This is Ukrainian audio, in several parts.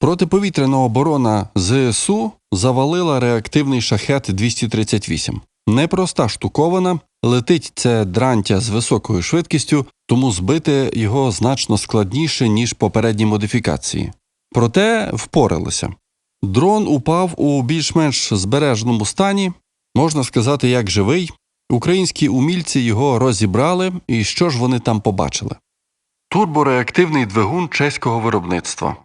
Протиповітряна оборона ЗСУ завалила реактивний шахет 238. Непроста штукована, летить це дрантя з високою швидкістю, тому збити його значно складніше, ніж попередні модифікації. Проте впоралися. Дрон упав у більш-менш збереженому стані, можна сказати, як живий. Українські умільці його розібрали, і що ж вони там побачили? Турбореактивний двигун чеського виробництва,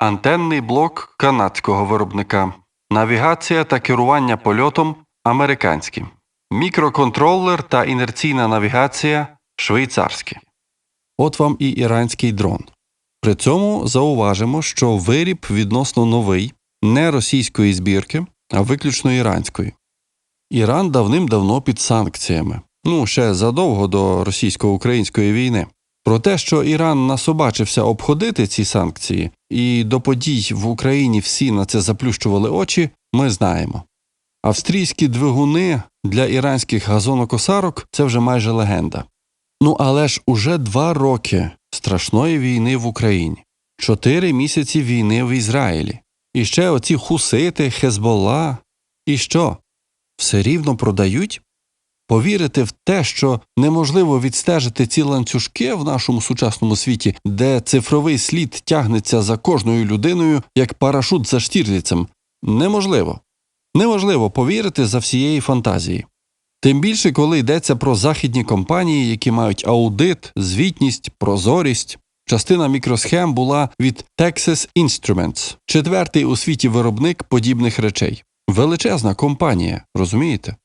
антенний блок канадського виробника, навігація та керування польотом американські, мікроконтролер та інерційна навігація швейцарські. От вам і іранський дрон. При цьому зауважимо, що виріб відносно новий, не російської збірки, а виключно іранської. Іран давним-давно під санкціями, ну ще задовго до російсько-української війни. Про те, що Іран насобачився обходити ці санкції, і до подій в Україні всі на це заплющували очі, ми знаємо. Австрійські двигуни для іранських газонокосарок це вже майже легенда. Ну але ж уже два роки страшної війни в Україні, чотири місяці війни в Ізраїлі, і ще оці хусити, Хезболла. І що? Все рівно продають? Повірити в те, що неможливо відстежити ці ланцюжки в нашому сучасному світі, де цифровий слід тягнеться за кожною людиною, як парашут за штірліцем, неможливо. Неможливо повірити за всієї фантазії. Тим більше, коли йдеться про західні компанії, які мають аудит, звітність, прозорість. Частина мікросхем була від Texas Instruments, четвертий у світі виробник подібних речей. Величезна компанія, розумієте?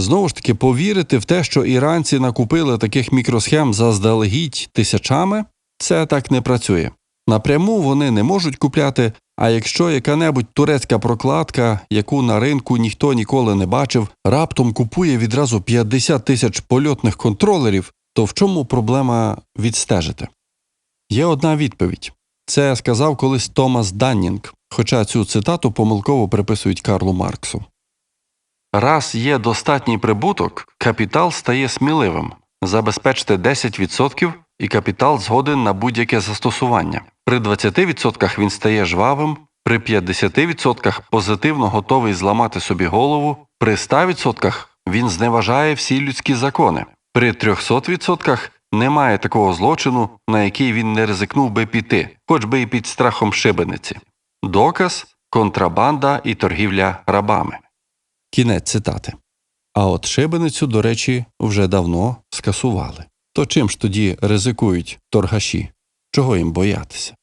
Знову ж таки, повірити в те, що іранці накупили таких мікросхем заздалегідь тисячами, це так не працює. Напряму вони не можуть купляти, а якщо яка-небудь турецька прокладка, яку на ринку ніхто ніколи не бачив, раптом купує відразу 50 тисяч польотних контролерів, то в чому проблема відстежити? Є одна відповідь. Це сказав колись Томас Даннінг, хоча цю цитату помилково приписують Карлу Марксу. Раз є достатній прибуток, капітал стає сміливим. Забезпечте 10% і капітал згоден на будь-яке застосування. При 20% він стає жвавим, при 50% позитивно готовий зламати собі голову, при 100% він зневажає всі людські закони, при 300% немає такого злочину, на який він не ризикнув би піти, хоч би і під страхом шибениці. Доказ контрабанда і торгівля рабами. Кінець цитати. А от шибеницю, до речі, вже давно скасували. То чим ж тоді ризикують торгаші? Чого їм боятися?